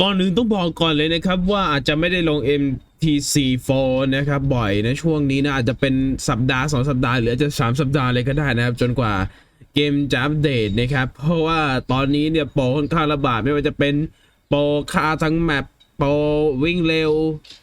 ก่อนหนึ่งต้องบอกก่อนเลยนะครับว่าอาจจะไม่ได้ลง MTC4 นะครับบ่อยนะช่วงนี้นะอาจจะเป็นสัปดาห์ 2 สัปดาห์หรืออาจจะ 3 สัปดาห์เลยก็ได้นะครับ จนกว่าเกมจะอัปเดตนะครับ เพราะว่าตอนนี้เนี่ยโปรค่อนข้างระบาดไม่ว่าจะเป็นโปรคาทั้งแมปโปรวิ่งเร็ว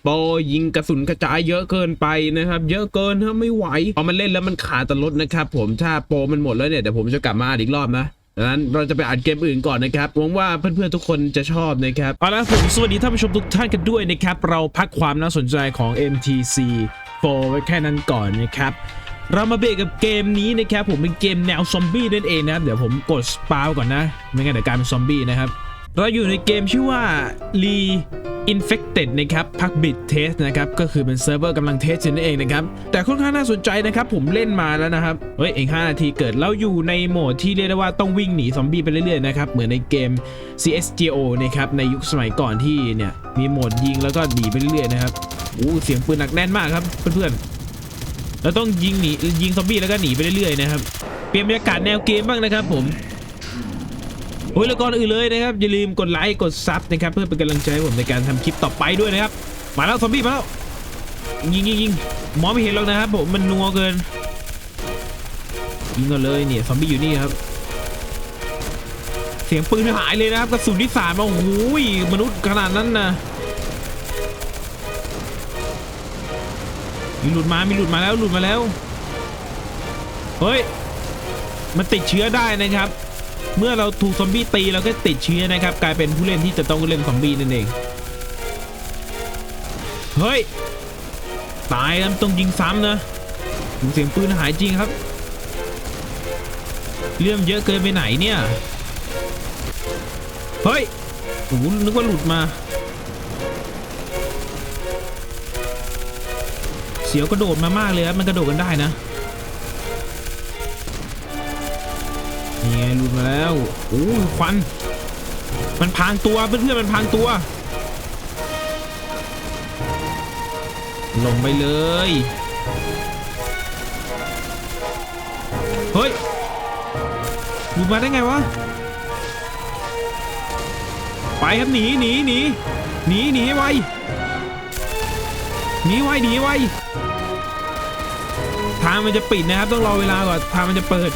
โปรยิงกระสุนกระจายเยอะเกินไปนะครับ เยอะเกินถ้าไม่ไหวพอมันเล่นแล้วมันขาดตลดนะครับ ผมถ้าโปรมันหมดแล้วเนี่ยเดี๋ยวผมจะกลับมาอีกรอบนะ ดังนั้นเราจะไปอ่านเกมอื่นก่อนนะครับหวังว่าเพื่อนๆทุกคนจะชอบนะครับเอาละผมสวัสดีท่านผู้ชมทุกท่านกันด้วยนะครับ เราพักความน่าสนใจของ MTC 4ไว้แค่นั้นก่อนนะครับ เรามาเบรกกับเกมนี้นะครับ ผมเป็นเกมแนวซอมบี้นั่นเองนะครับ เดี๋ยวผมกดสปาวก่อนนะ ไม่งั้นเดี๋ยวกลายเป็นซอมบี้นะครับ เราอยู่ในเกมชื่อว่า Re Infected นะครับพักบิดเทสนะครับก็คือเป็นเซิร์ฟเวอร์กำลังเทสอยู่นั่นเองนะครับแต่ค่อนข้างน่าสนใจนะครับผมเล่นมาแล้วนะครับเฮ้ยเอง5นาทีเกิดเราอยู่ในโหมดที่เรียกได้ว่าต้องวิ่งหนีซอมบี้ไปเรื่อยๆนะครับเหมือนในเกม CSGO นะครับในยุคสมัยก่อนที่เนี่ยมีโหมดยิงแล้วก็หนีไปเรื่อยๆนะครับอู้เสียงปืนหนักแน่นมากครับเพื่อนๆเราต้องยิงหนียิงซอมบี้แล้วก็หนีไปเรื่อยๆนะครับเปลี่ยนบรรยากาศแนวเกมบ้างนะครับผม โอ้ยแล้วก่อนอื่นเลยนะครับอย่าลืมกดไลค์กดซับนะครับเพื่อเป็นกำลังใจผมในการทำคลิปต่อไปด้วยนะครับมาแล้วซอมบี้มาแล้วยิงยิงยิงมองไม่เห็นหรอกนะครับผมมันนัวเกินยิงก่อนเลยเนี่ยซอมบี้อยู่นี่ครับเสียงปืนหายเลยนะครับกระสุนที่สามาโอ้โหมนุษย์ขนาดนั้นนะมีหลุดมา มีหลุดมาแล้วหลุดมาแล้ว เฮ้ย มันติดเชื้อได้นะครับ เมื่อเราถูกซอมบี้ตีเราก็ติดเชื้อนะครับ กลายเป็นผู้เล่นที่จะต้องเล่นซอมบี้นั่นเอง เฮ้ย ตายแล้วต้องยิงซ้ำนะเสียงปืนหายจริงครับ เรื่องเยอะเกินไปไหนเนี่ย เฮ้ยโอ้นึกว่าหลุดมา เสียวกระโดดมามากเลยครับมันกระโดดกันได้นะ นี่ไงหลุดมาแล้วโอ้ควัน มันพางตัวเพื่อนๆมันพางตัวลงไปเลย เฮ้ยหลุดมาได้ไงวะ ไปครับหนีหนีหนีหนีหนีให้ไวหนีไวหนีไวทางมันจะปิดนะครับ ต้องรอเวลาก่อนทางมันจะเปิด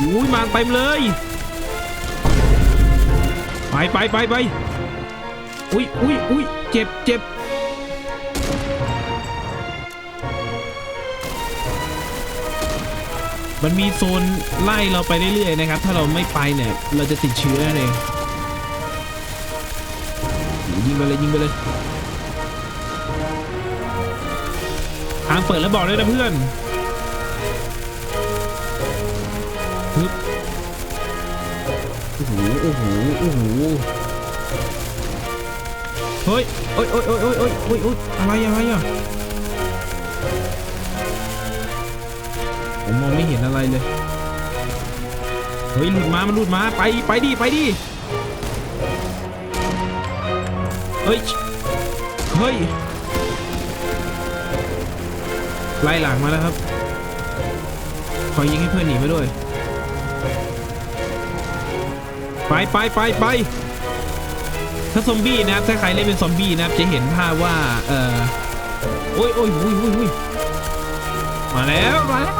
อุ้ยมาเต็มเลย ไปไปไปไปอุ้ยอุ้ยอุ้ยเจ็บเจ็บมันมีโซนไล่เราไปเรื่อยๆนะครับ ถ้าเราไม่ไปเนี่ย เราจะติดเชื้อนั่นเองยิงไปเลยยิงไปเลย ทางเปิดแล้วบอกเลยนะเพื่อน โอ้โหโอ้โหโอ้โหเฮ้ยโอ้ยโอ้ยโอ้ยโอ้ยโอ้ยโอ้ยโอ้ยอะไรอะไรอะผมมองไม่เห็นอะไรเลย เฮ้ยหลุดมา มันหลุดมา ไป ไปดิ ไปดิ เฮ้ย เฮ้ย ไล่หลังมาแล้วครับ ขอยิงให้เพื่อนหนีไปด้วย ไปไปไปไปถ้าซอมบี้นะครับถ้าใครเล่นเป็นซอมบี้นะครับจะเห็นภาพว่าเออโอ้ยโอ้ยโอ้ยโอ้ยโอ้ยมาแล้วมาแล้ว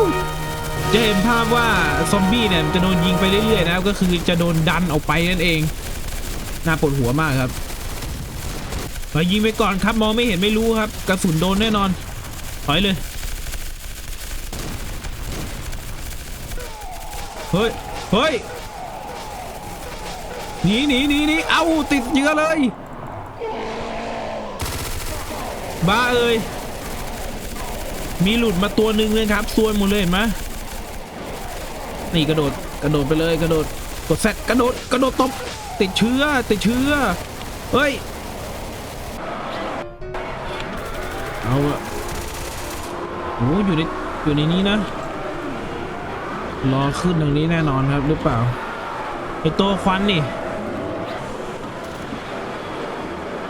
จะเห็นภาพว่าซอมบี้เนี่ยจะโดนยิงไปเรื่อยๆนะครับก็คือจะโดนดันออกไปนั่นเองน่าปวดหัวมากครับไปยิงไปก่อนครับมองไม่เห็นไม่รู้ครับ กระสุนโดนแน่นอนถอยเลยเฮ้ยเฮ้ย หนีหนีหนีหนีเอาติดเยื่อเลยบ้าเอ้ยมีหลุดมาตัวหนึ่งเลยครับส่วนหมดเลยเห็นไหมนี่กระโดดกระโดดไปเลยกระโดดกดแซกกระโดดกระโดดตบติดเชื้อติดเชื้อเฮ้ยเอาอะโอ้อยู่ในอยู่ในนี้นะรอขึ้นตรงนี้แน่นอนครับหรือเปล่าไอตัวควันนี่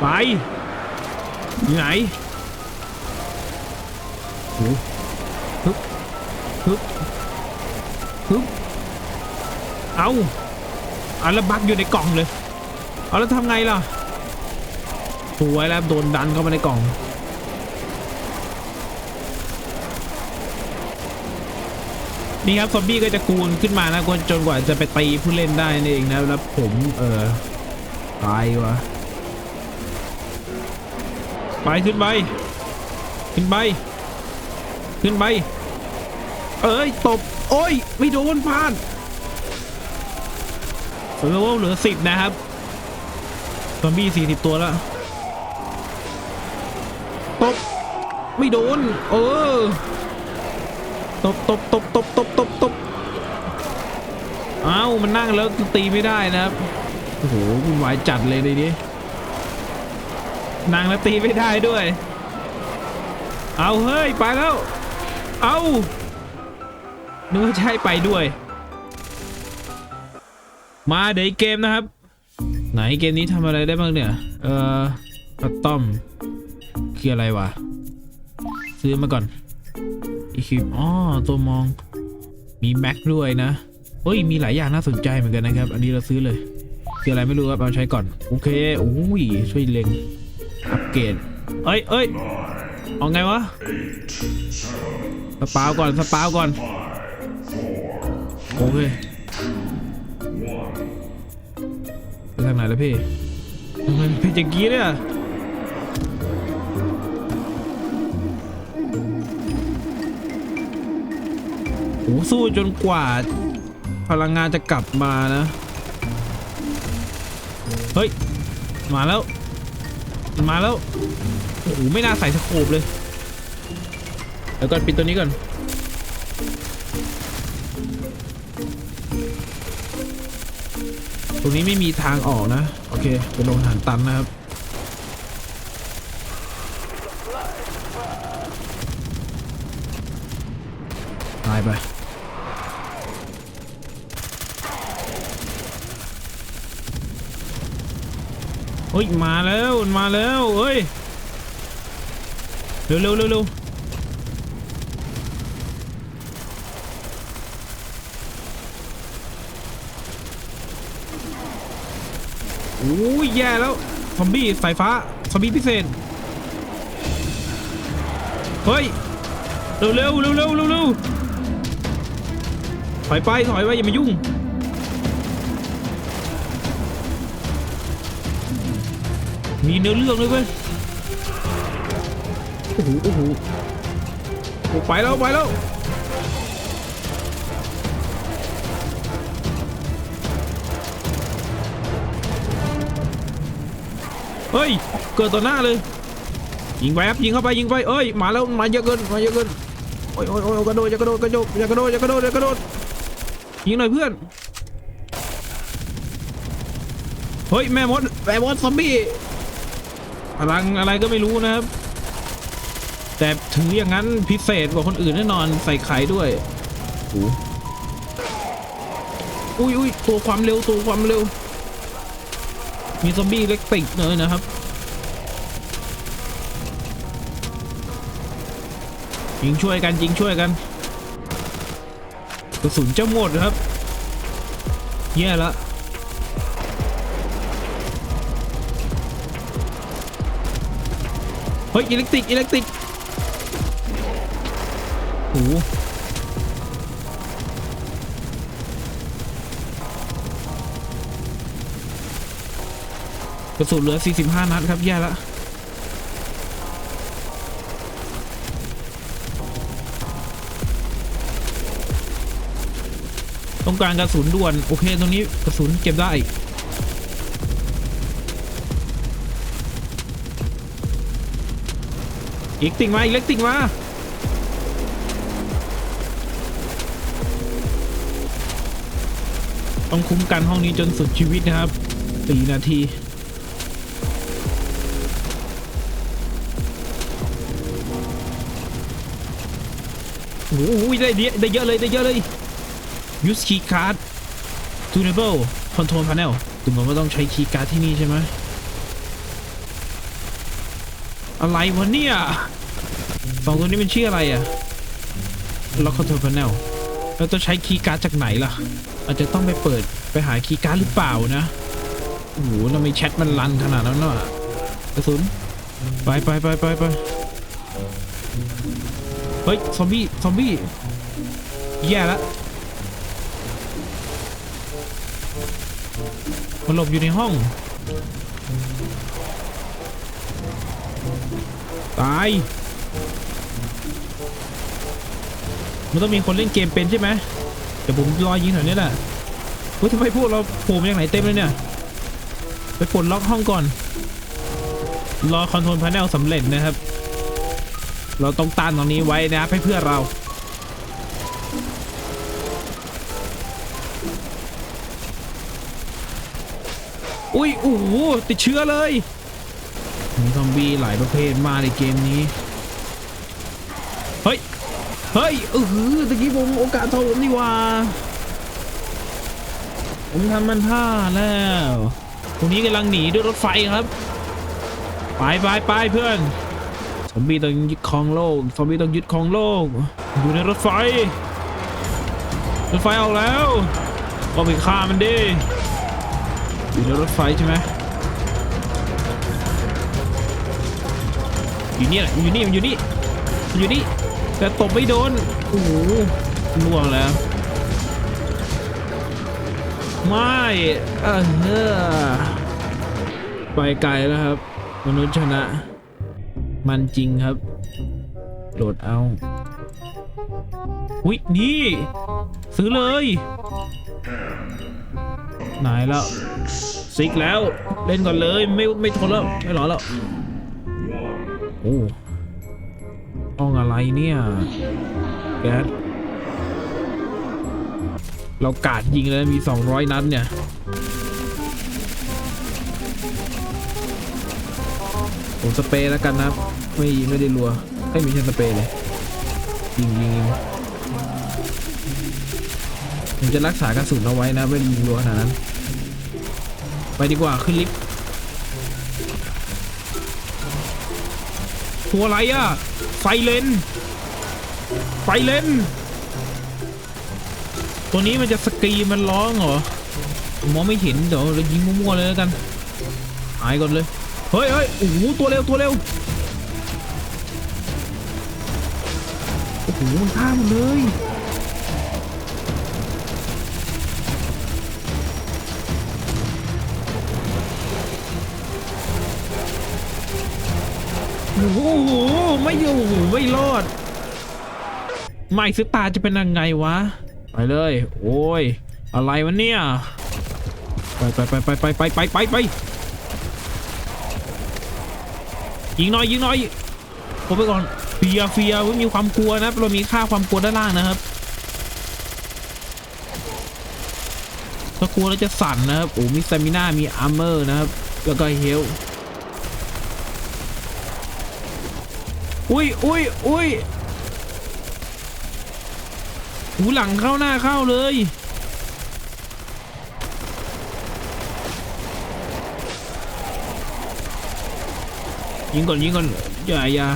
ไปอยู่ไหนโอ้ฮึบฮึบฮึบเอาอะแล้วบักอยู่ในกล่องเลย เอาแล้วทำไงล่ะสวยแล้วโดนดันเข้ามาในกล่องนี่ครับซอมบี้ก็จะกูนขึ้นมานะกวนจนกว่าจะไปตีผู้เล่นได้นั่นเองนะแล้วผมเออตายวะ ไปขึ้นไปขึ้นไปขึ้นไปเอ้ยตบโอ้ยไม่โดนพลาดเออว่าเหลือสิบนะครับซอมบี้สี่สิบตัวแล้วตบไม่โดน เออตบตบตบตบตบตบตบอ้ามันนั่งแล้วตีไม่ได้นะครับโอ้โหวุ่นวายจัดเลยใน นี้นั่งแล้วตีไม่ได้ด้วย เอาเฮ้ยไปแล้ว เอานึกว่าให้ไปด้วย มาเดี๋ยวเกมนะครับ ไหนเกมนี้ทำอะไรได้บ้างเนี่ย เอ่อคัตตอมคืออะไรวะ ซื้อมาก่อนอีคิวอ๋อตัวมองมีแม็กด้วยนะเฮ้ยมีหลายอย่างน่าสนใจเหมือนกันนะครับ อันนี้เราซื้อเลยคืออะไรไม่รู้ครับเอาใช้ก่อน โอเคโอ้ยช่วยเล็ง อัปเกรดเอ้ยเอ้ยเอาไงวะสปาวก่อนสปาวก่อนโอเคไปทางไหนแล้วพี่ทำไมเป็นอย่างนี้เนี่ยโอ้สู้จนกว่า พลังงานจะกลับมานะ เฮ้ย มาแล้ว มาแล้ว โอ้โห ไม่น่าใส่สโคปเลย เดี๋ยวก่อนปิดตัวนี้ก่อน ตรงนี้ไม่มีทางออกนะ โอเค เป็นโรงอาหารตันนะครับ ตายไป ฮ้ยมาแล้วมาแล้วเฮ้ยเร็วเร็วเร็วเร็วโอ้ยแย่แล้วซอมบี้สายฟ้าซอมบี้พิเศษเฮ้ยเร็วเร็วเร็วเร็วเร็วถอยไปถอยไปอย่ามายุ่ง มีเนื้อเรื่องเลยเว้ยโอ้โหโอ้โหโอ้ไปแล้วไปแล้วเฮ้ย เกิดต่อหน้าเลย ยิงไปครับยิงเข้าไปยิงไปเอ้ยมาแล้วมาเยอะเกินมาเยอะเกินโอ้ยโอ้ยโอ้ยกระโดดอย่ากระโดดกระโดดอย่ากระโดดอย่ากระโดดอย่ากระโดดยิงหน่อยเพื่อนเฮ้ยแม่มดแม่มดซอมบี้ พลังอะไรก็ไม่รู้นะครับ แต่ถึงอย่างนั้นพิเศษกว่าคนอื่นแน่นอนใส่ไข่ด้วยโอ้อุ้ยอุ้ยตัวความเร็วตัวความเร็ว มีซอมบี้เล็กติดเลยนะครับยิงช่วยกันยิงช่วยกันกระสุนจะหมดครับแย่ละ ฮ้ยอิเล็กตริกอิเล็กตริกโอ้โหกระสุนเหลือ 45 นัดครับ แย่ละต้องการกระสุนด่วน โอเค ตรงนี้กระสุนเก็บได้ อีกติ่งมาอีกเล็กติ่งมาต้องคุ้มกันห้องนี้จนสุดชีวิตนะครับสี่นาทีโอ้โหได้เยอะได้เยอะเลยได้เยอะเลย use key card tunable control panel ถึงบอกว่าต้องใช้คีย์การ์ดที่นี่ใช่ไหม อะไรวะเนี่ยสองตัวนี้มันชื่ออะไรอะล็อกคอนโทรลแนลแล้วต้องใช้คีย์การ์ดจากไหนล่ะ อาจจะต้องไปเปิดไปหาคีย์การ์ดหรือเปล่านะโอ้โหทำไมแชทมันรันขนาดนั้นน่ะกระสุนไปไปไปไปไปเฮ้ยซอมบี้ซอมบี้แย่แล้วมันหลบอยู่ในห้อง ตาย มันต้องมีคนเล่นเกมเป็นใช่ไหมเดี๋ยวผมรอยิงแถวนี้แหละเฮ้ยทำไมพวกเราโผล่มาจากไหนเต็มเลยเนี่ย ไปปลดล็อกห้องก่อน รอคอนโทรลพาเนลสำเร็จนะครับ เราต้องต้านตรงนี้ไว้นะให้เพื่อเราอุ้ยโอ้โหติดเชื้อเลย มีซอมบี้หลายประเภทมากในเกมนี้ เฮ้ย เฮ้ยเออตะกี้ผมโอกาสทองผมนี่ว่า ผมทำมันพลาดแล้วตรงนี้กำลังหนีด้วยรถไฟครับ ไปไปไปเพื่อนซอมบี้ต้องยึดครองโลกซอมบี้ต้องยึดครองโลก อยู่ในรถไฟ รถไฟออกแล้วก็ไปฆ่ามันดิอยู่ในรถไฟใช่ไหม อยู่นี่แหละอยู่นี่มันอยู่นี่มันอยู่นี่แต่ตบไม่โดนโอ้โหล่วงแล้วไม่เออไปไกลแล้วครับ มนุษย์ชนะ มันจริงครับ โหลดเอาอุ้ยนี่ ซื้อเลยไหนแล้ว ซิกแล้ว เล่นก่อนเลย ไม่ไม่ทนแล้ว ไม่หรอแล้ว โอ้ห้องอะไรเนี่ยแก๊สเรากาดยิงแล้วมี 200 นัดเนี่ย ผมสเปรย์แล้วกันนะครับไม่ไม่ได้รัวไม่มีใช่สเปรย์เลยยิงยิงยิงผมจะรักษากระสุนเอาไว้นะไม่ได้ยิงรัวขนาดนั้น ไปดีกว่าขึ้นลิฟต์ ตัวอะไรอะไฟเลนไฟเลนตัวนี้มันจะสกรีมันร้องเหรอมองไม่เห็นเดี๋ยวเรายิงมั่วๆเลยแล้วกันหายก่อนเลยเฮ้ยเฮ้ยโอ้โหตัวเร็วตัวเร็วโอ้โหมันฆ่าหมดเลย โอ้โหไม่อยู่ไม่รอดไม่ซื้อตาจะเป็นยังไงวะ ไปเลย โอ้ย อะไรวะเนี่ย ไปไปไปไปไปไปไปไปไปยิงหน่อยยิงหน่อยผมไปก่อนเฟียเฟียมีความกลัวนะเรามีค่าความกลัวด้านล่างนะครับถ้ากลัวแล้วจะสั่นนะครับโอ้มีสเตมิน่ามีอาร์เมอร์นะครับ แล้วก็เฮล อุ้ยอุ้ยอุ้ยหูหลังเข้าหน้าเข้าเลย ยิงก่อนยิงก่อนอย่าอย่า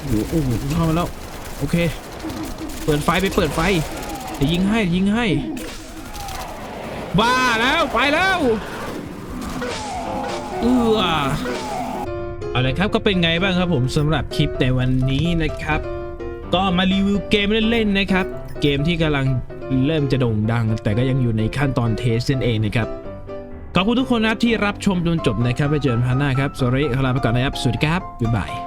โอ้โหโอ้โหเข้ามาแล้ว โอเค เปิดไฟไปเปิดไฟเดี๋ยวยิงให้ยิงให้ บ้าแล้ว ไปแล้ว เอือ เอาละครับก็เป็นไงบ้างครับผมสำหรับคลิปในวันนี้นะครับ ก็มารีวิวเกมเล่นๆนะครับ เกมที่กำลังเริ่มจะโด่งดัง แต่ก็ยังอยู่ในขั้นตอนเทสนั่นเองนะครับขอบคุณทุกคนนะครับที่รับชมจนจบนะครับไปเจอกันพันหน้าครับสวัสดีลาไปก่อนนะครับสวัสดีครับบ๊ายบาย